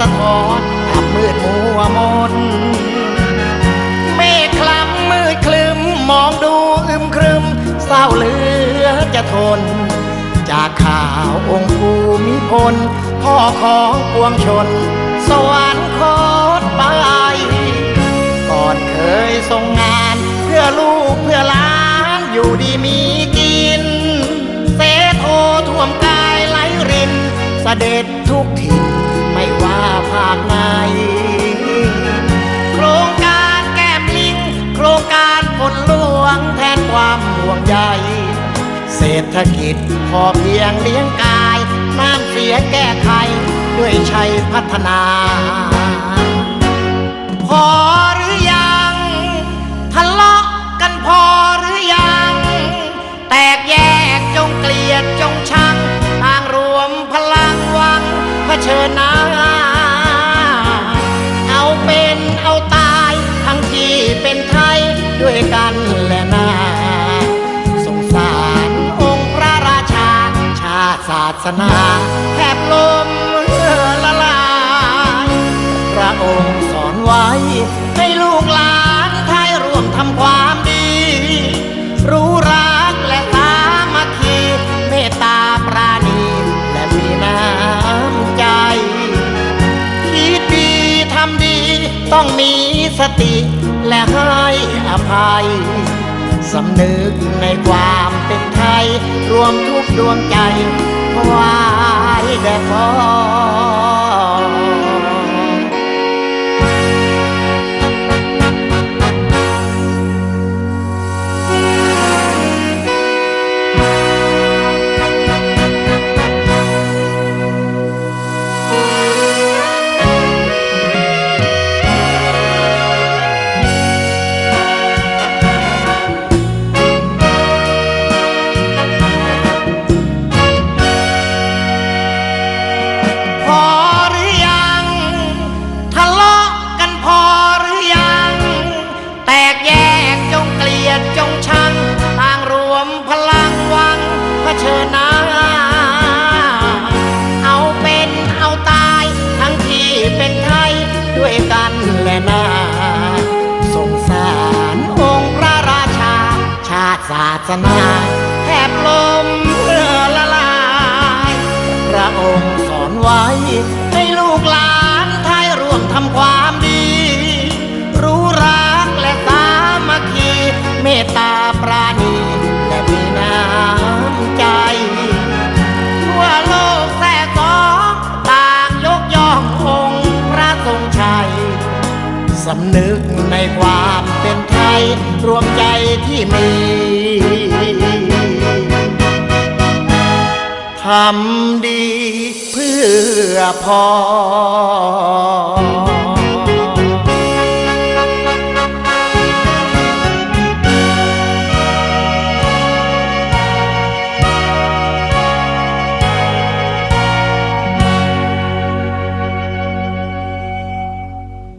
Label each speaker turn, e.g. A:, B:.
A: สะท้อนอับมืดมัวมนเมฆคล้ำมืดคลึมมองดูอึมครึม เศร้าเหลือจะทน จากข่าวองค์ภูมิพล พ่อของปวงชน สวรรคตไป ก่อนเคยทรงงานเพื่อลูกเพื่อล้านอยู่ดีมีกิน เสโทท่วมกายไหลรินสเสด็จทุกทิ่นากไหน โครงการแก้มลิง โครงการฝนหลวงแทนความห่วงใย เศรษฐกิจพอเพียงเลี้ยงกาย น้ำเสียแก้ไข ด้วยชัยพัฒนา พอ สนาแทบลมละลายพระองค์สอนไว้ ให้ลูกหลานไทยร่วมทำความดี รู้รักและสามัคคีเมตตาปราณีและมีน้ำใจ คิดดีทำดีต้องมีสติและให้อภัย สำนึกในความเป็นไทย รวมทุกดวงใจไวายแด่พ่อ จงชังต่างรวมพลังวังเผชิญหน้า เอาเป็นเอาตายทั้งที่เป็นไทยด้วยกันแหละนาสงสารองค์พระราชา ชาติศาสนาแทบลมเธอละลาย พระองค์สอนไว้ำนึกในความเป็นไทยรวมใจที่มีทำดีเพื่อพอ